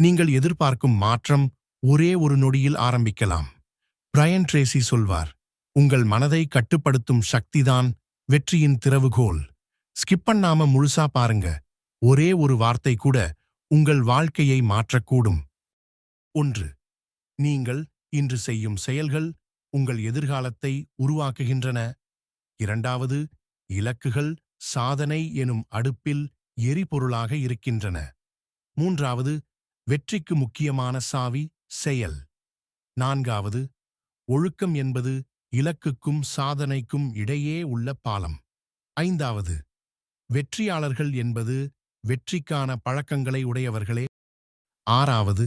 நீங்கள் எதிர்பார்க்கும் மாற்றம் ஒரே ஒரு நொடியில் ஆரம்பிக்கலாம். பிரையன் ட்ரேசி சொல்வார் உங்கள் மனதை கட்டுப்படுத்தும் சக்திதான் வெற்றியின் திறவுகோல். ஸ்கிப் பண்ணாம முழுசா பாருங்க. ஒரே ஒரு வார்த்தை கூட உங்கள் வாழ்க்கையை மாற்றக்கூடும். ஒன்று நீங்கள் இன்று செய்யும் செயல்கள் உங்கள் எதிர்காலத்தை உருவாக்குகின்றன. இரண்டாவது இலக்குகள் சாதனை எனும் அடுப்பில் எரிபொருளாக இருக்கின்றன. மூன்றாவது வெற்றிக்கு முக்கியமான சாவி செயல். நான்காவது ஒழுக்கம் என்பது இலக்குக்கும் சாதனைக்கும் இடையே உள்ள பாலம். ஐந்தாவது வெற்றியாளர்கள் என்பது வெற்றிக்கான பழக்கங்களை உடையவர்களே. ஆறாவது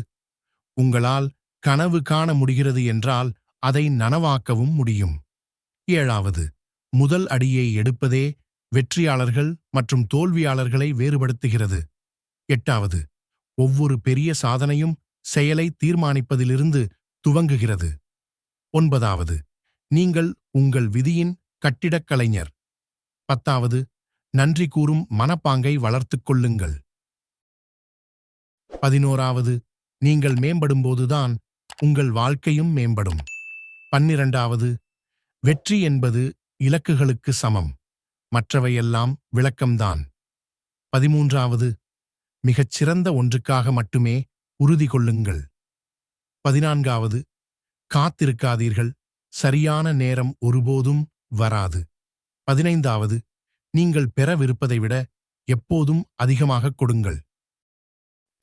உங்களால் கனவு காண முடிகிறது என்றால் அதை நனவாக்கவும் முடியும். ஏழாவது முதல் அடியை எடுப்பதே வெற்றியாளர்கள் மற்றும் தோல்வியாளர்களை வேறுபடுத்துகிறது. எட்டாவது ஒவ்வொரு பெரிய சாதனையும் செயலை தீர்மானிப்பதிலிருந்து துவங்குகிறது. ஒன்பதாவது நீங்கள் உங்கள் விதியின் கட்டிடக் கலைஞர். பத்தாவது நன்றி கூறும் மனப்பாங்கை வளர்த்துக் கொள்ளுங்கள். பதினோராவது நீங்கள் மேம்படும்போதுதான் உங்கள் வாழ்க்கையும் மேம்படும். பன்னிரண்டாவது வெற்றி என்பது இலக்குகளுக்கு சமம். மற்றவையெல்லாம் விளக்கம்தான். பதிமூன்றாவது மிகச் சிறந்த ஒன்றுக்காக மட்டுமே உறுதி கொள்ளுங்கள். பதினான்காவது காத்திருக்காதீர்கள். சரியான நேரம் ஒருபோதும் வராது. பதினைந்தாவது நீங்கள் பெறவிருப்பதை விட எப்போதும் அதிகமாக கொடுங்கள்.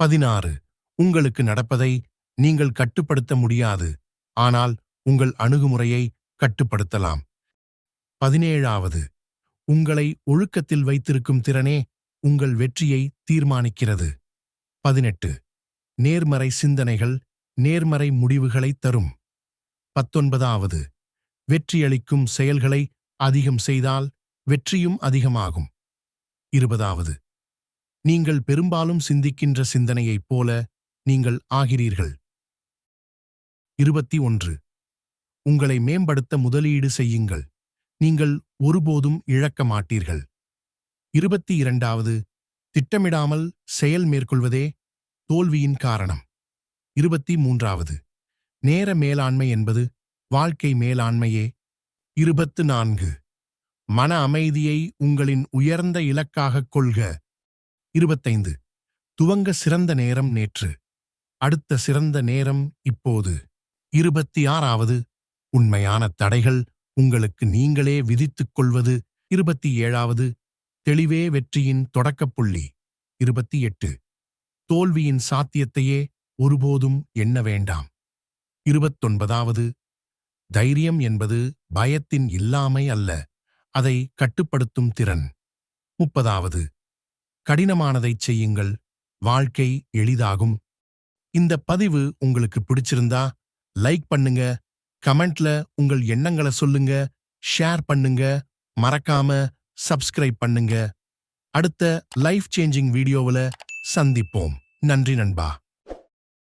பதினாறு உங்களுக்கு நடப்பதை நீங்கள் கட்டுப்படுத்த முடியாது. ஆனால் உங்கள் அணுகுமுறையை கட்டுப்படுத்தலாம். பதினேழாவது உங்களை ஒழுக்கத்தில் வைத்திருக்கும் திறனே உங்கள் வெற்றியை தீர்மானிக்கிறது. பதினெட்டு. நேர்மறை சிந்தனைகள் நேர்மறை முடிவுகளை தரும். பத்தொன்பதாவது. வெற்றியளிக்கும் செயல்களை அதிகம் செய்தால் வெற்றியும் அதிகமாகும். இருபதாவது. நீங்கள் பெரும்பாலும் சிந்திக்கின்ற சிந்தனையைப் போல நீங்கள் ஆகிறீர்கள். இருபத்தி ஒன்று. உங்களை மேம்படுத்த முதலீடு செய்யுங்கள். நீங்கள் ஒருபோதும் இழக்க மாட்டீர்கள். இருபத்தி இரண்டாவது திட்டமிடாமல் செயல் மேற்கொள்வதே தோல்வியின் காரணம். இருபத்தி மூன்றாவது நேர மேலாண்மை என்பது வாழ்க்கை மேலாண்மையே. இருபத்து நான்கு மன அமைதியை உங்களின் உயர்ந்த இலக்காகக் கொள்க. இருபத்தைந்து துவங்க சிறந்த நேரம் நேற்று. அடுத்த சிறந்த நேரம் இப்போது. இருபத்தி ஆறாவது உண்மையான தடைகள் உங்களுக்கு நீங்களே விதித்துக் கொள்வது. இருபத்தி ஏழாவது தெளிவே வெற்றியின் தொடக்கப்புள்ளி இருபத்தி எட்டு. தோல்வியின் சாத்தியத்தையே ஒருபோதும் எண்ண வேண்டாம். இருபத்தொன்பதாவது. தைரியம் என்பது பயத்தின் இல்லாமை அல்ல அதை கட்டுப்படுத்தும் திறன். முப்பதாவது. கடினமானதைச் செய்யுங்கள் வாழ்க்கை எளிதாகும். இந்த பதிவு உங்களுக்கு பிடிச்சிருந்தா லைக் பண்ணுங்க கமெண்ட்ல உங்கள் எண்ணங்களை சொல்லுங்க ஷேர் பண்ணுங்க மறக்காம சப்ஸ்கிரைப் பண்ணுங்க. அடுத்த லைஃப் சேஞ்சிங் வீடியோவில் சந்திப்போம். நன்றி நண்பா.